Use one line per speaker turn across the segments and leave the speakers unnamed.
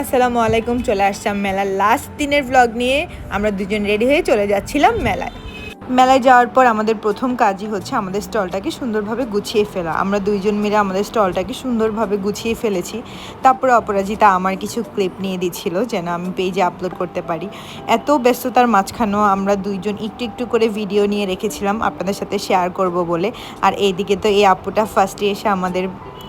আসসালামু আলাইকুম চলে আসলাম মেলার লাস্ট দিনের ব্লগ নিয়ে। আমরা দুজন রেডি হয়ে চলে যাচ্ছিলাম মেলায়। মেলায় যাওয়ার পর আমাদের প্রথম কাজই হচ্ছে আমাদের স্টলটাকে সুন্দরভাবে গুছিয়ে ফেলা। আমরা দুইজন মিলে আমাদের স্টলটাকে সুন্দরভাবে গুছিয়ে ফেলেছি। তারপরে অপরাজিতা আমার কিছু ক্লিপ নিয়ে দিচ্ছিল যেন আমি পেজে আপলোড করতে পারি। এত ব্যস্ততার মাঝখানেও আমরা দুইজন একটু একটু করে ভিডিও নিয়ে রেখেছিলাম। আপনাদের সাথে শেয়ার করব বলে। আর এইদিকে তো এই আপুটা ফার্স্টে এসে আমাদের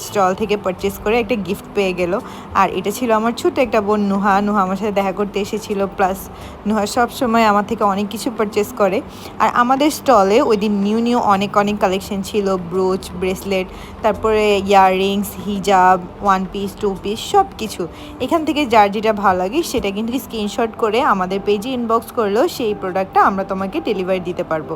স্টল থেকে পারচেস করে একটা গিফট পেয়ে গেল। আর এটা ছিল আমার ছোট একটা বোন নুহা। নুহা আমার সাথে দেখা করতে এসেছিল। প্লাস নুহা সব সময় আমার থেকে অনেক কিছু পারচেস করে। আর আমাদের স্টলে ওই দিন নিউ নিউ অনেক অনেক কালেকশন ছিল। ব্রোচ ব্রেসলেট তারপরে ইয়াররিংস হিজাব ওয়ান পিস টু পিস সব কিছু এখান থেকে যার যেটা ভালো লাগে সেটা কিন্তু স্ক্রিনশট করে আমাদের পেজে ইনবক্স করলেও সেই প্রোডাক্টটা আমরা তোমাকে ডেলিভারি দিতে পারব।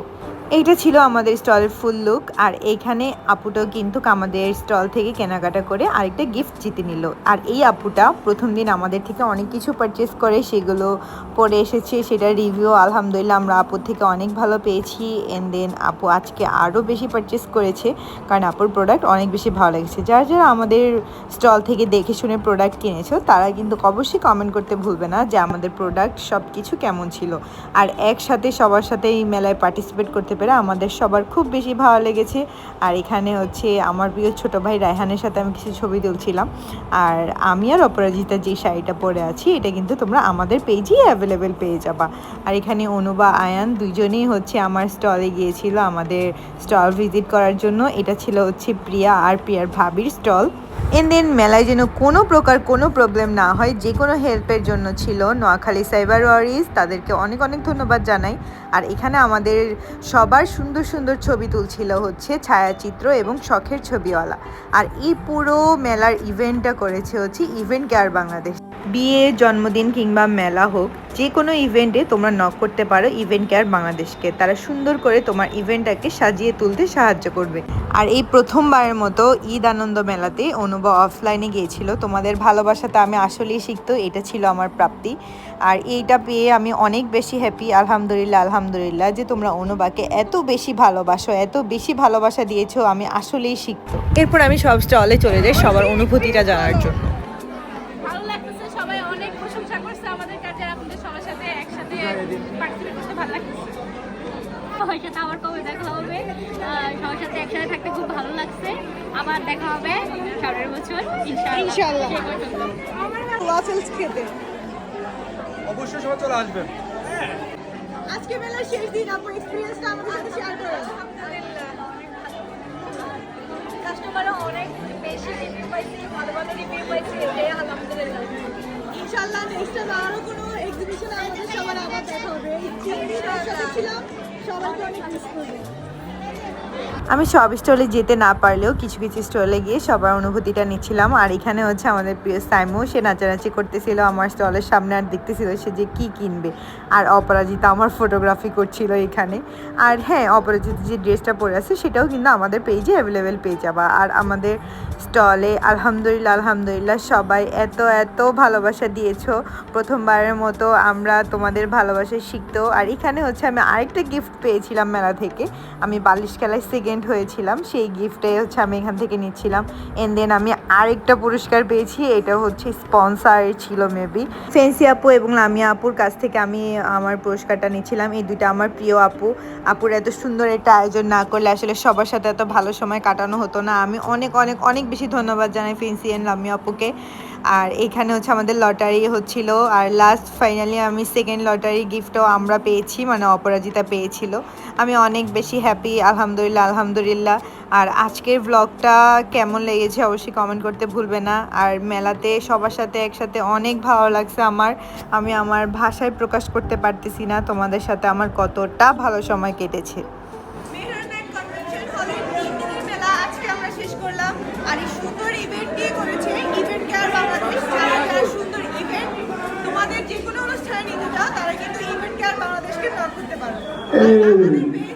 এইটা ছিল আমাদের স্টলের ফুল লুক আর এইখানে আপুটাও কিন্তু আমাদের স্টল থেকে কেনাকাটা করে আরেকটা গিফট জিতে নিল। আর এই আপুটা প্রথম দিন আমাদের থেকে অনেক কিছু পারচেস করে, সেগুলো পরে এসেছে সেটা রিভিউ আলহামদুলিল্লাহ আমরা আপুর থেকে অনেক ভালো পেয়েছি। এন্ড দেন আপু আজকে আরও বেশি পারচেস করেছে, কারণ আপুর প্রোডাক্ট অনেক বেশি ভালো লেগেছে। যারা যারা আমাদের স্টল থেকে দেখে শুনে প্রোডাক্ট কিনেছো, তারা কিন্তু অবশ্যই কমেন্ট করতে ভুলবে না যে আমাদের প্রোডাক্ট সব কিছু কেমন ছিল। আর একসাথে সবার সাথে এই মেলায় পার্টিসিপেট করতে পেরে আমাদের সবার খুব বেশি ভালো লেগেছে। আর এখানে হচ্ছে আমার প্রিয় ছোট ভাই রায়হানের সাথে আমি কিছু ছবি তুলছিলাম। আর আমি আর অপরাজিতা যে শাড়িটা পরে আছি, এটা কিন্তু তোমরা আমাদের পেজেই অ্যাভেলেবেল পেয়ে যাবা। আর এখানে অনুবা আয়ান দুজনেই হচ্ছে আমার স্টলে গিয়েছিল আমাদের স্টল ভিজিট করার জন্য। এটা ছিল হচ্ছে প্রিয়া আর প্রিয়ার ভাবির স্টল এন দেন মেলায় যেন কোনো প্রকার কোনো প্রবলেম না হয়, যে কোনো হেল্পের জন্য ছিল নোয়াখালী সাইবার ওয়ারিস, তাদেরকে অনেক অনেক ধন্যবাদ জানাই। আর এখানে আমাদের সবার সুন্দর সুন্দর ছবি তুলছিল হচ্ছে ছায়াচিত্র এবং শখের ছবিওয়ালা। আর এই পুরো মেলার ইভেন্টটা করেছে হচ্ছে ইভেন্ট কেয়ার বাংলাদেশ বিয়ে, জন্মদিন কিংবা মেলা হোক, যে কোনো ইভেন্টে তোমরা নক করতে পারো ইভেন্ট কেয়ার বাংলাদেশকে। তারা সুন্দর করে তোমার ইভেন্টটাকে সাজিয়ে তুলতে সাহায্য করবে। আর এই প্রথমবারের মতো ঈদ আনন্দ মেলাতে অনুভব অফলাইনে গিয়েছিল। তোমাদের ভালোবাসাতে আমি আসলেই শিখতো, এটা ছিল আমার প্রাপ্তি। আর এইটা পেয়ে আমি অনেক বেশি হ্যাপি আলহামদুলিল্লাহ আলহামদুলিল্লাহ, যে তোমরা অনুবাকে এত বেশি ভালোবাসো, এত বেশি ভালোবাসা দিয়েছ, আমি আসলেই শিখতো। এরপর আমি সব স্টলে চলে যাই সবার অনুভূতিটা জানার জন্য
ভালো লাগতেছে সবাই অনেক প্রশংসা করছে আমাদের কাছে আপনাদের সবার সাথে একসাথে পার্টিসিপেট করতে ভালো লাগতেছে সবার সাথে আবার কবে দেখা হবে? সবার সাথে একসাথে থাকতে খুব ভালো লাগছে। আবার দেখা হবে সামনের বছর ইনশাআল্লাহ।
খেতে।
অবশ্যই সবাই চলে আসবেন
আজকে মেলার শেষ দিন আপনার এক্সপিরিয়েন্সটা আমাদের সাথে শেয়ার করুন
কাস্টমারও অনেক বেশি রিভিউ পাইছি ভালো ভালো রিভিউ পাইছি এটাই আলহামদুলিল্লাহ
ইনশাআল্লাহ নেক্সট টাইম আরও কোনো এক্সিবিশনে আমাদের সবার আবার দেখা হবে। ছিলাম। সবাইকে অনেক মিস করব
আমি সব স্টলে যেতে না পারলেও কিছু কিছু স্টলে গিয়ে সবার অনুভূতিটা নিচ্ছিলাম। আর এখানে হচ্ছে আমাদের প্রিয় সাইমো, সে নাচানাচি করতেছিল, আমার স্টলের সামনে আর দেখতেছিল সে যে কি কিনবে। আর অপরাজিতা আমার ফটোগ্রাফি করছিল এখানে। আর হ্যাঁ অপরাজিতা যে ড্রেসটা পরে আছে, সেটাও কিন্তু আমাদের পেজে অ্যাভেলেবেল পেয়ে যাবা। আর আমাদের স্টলে আলহামদুলিল্লাহ আলহামদুলিল্লাহ সবাই এত এত ভালোবাসা দিয়েছ। প্রথমবারের মতো আমরা তোমাদের ভালোবাসা শিখতো আর এখানে হচ্ছে আমি আরেকটা গিফট পেয়েছিলাম মেলা থেকে। আমি বালিশ খেলায় সেকেন্ড হয়েছিলাম, সেই গিফটে হচ্ছে আমি এখান থেকে নিচ্ছিলাম। এন দেন আমি আরেকটা পুরস্কার পেয়েছি, এটা হচ্ছে স্পন্সার ছিল মেবি ফেন্সি আপু এবং লামিয়া আপুর কাছ থেকে আমি আমার পুরস্কারটা নিচ্ছিলাম। এই দুইটা আমার প্রিয় আপু। আপুর এত সুন্দর একটা আয়োজন না করলে আসলে সবার সাথে এত ভালো সময় কাটানো হতো না। আমি অনেক অনেক অনেক বেশি ধন্যবাদ জানাই ফেন্সি অ্যান্ড লামিয়া আপুকে। আর এখানে হচ্ছে আমাদের লটারি হচ্ছিল। আর লাস্ট ফাইনালি আমি সেকেন্ড লটারি গিফটও আমরা পেয়েছি মানে অপরাজিতা পেয়েছিল। আমি অনেক বেশি হ্যাপি আলহামদুলিল্লাহ আলহামদুলিল্লাহ। আর আজকের ব্লগটা কেমন লেগেছে অবশ্যই কমেন্ট করতে ভুলবে না। আর মেলাতে সবার সাথে একসাথে অনেক ভালো লাগছে আমার। আমি আমার ভাষায় প্রকাশ করতে পারতেছি না, তোমাদের সাথে আমার কতটা ভালো সময় কেটেছে।
আর ইভেন্ট দিয়ে ইভেন্ট কেয়ার বাংলাদেশ যারা যারা সুন্দর ইভেন্ট তোমাদের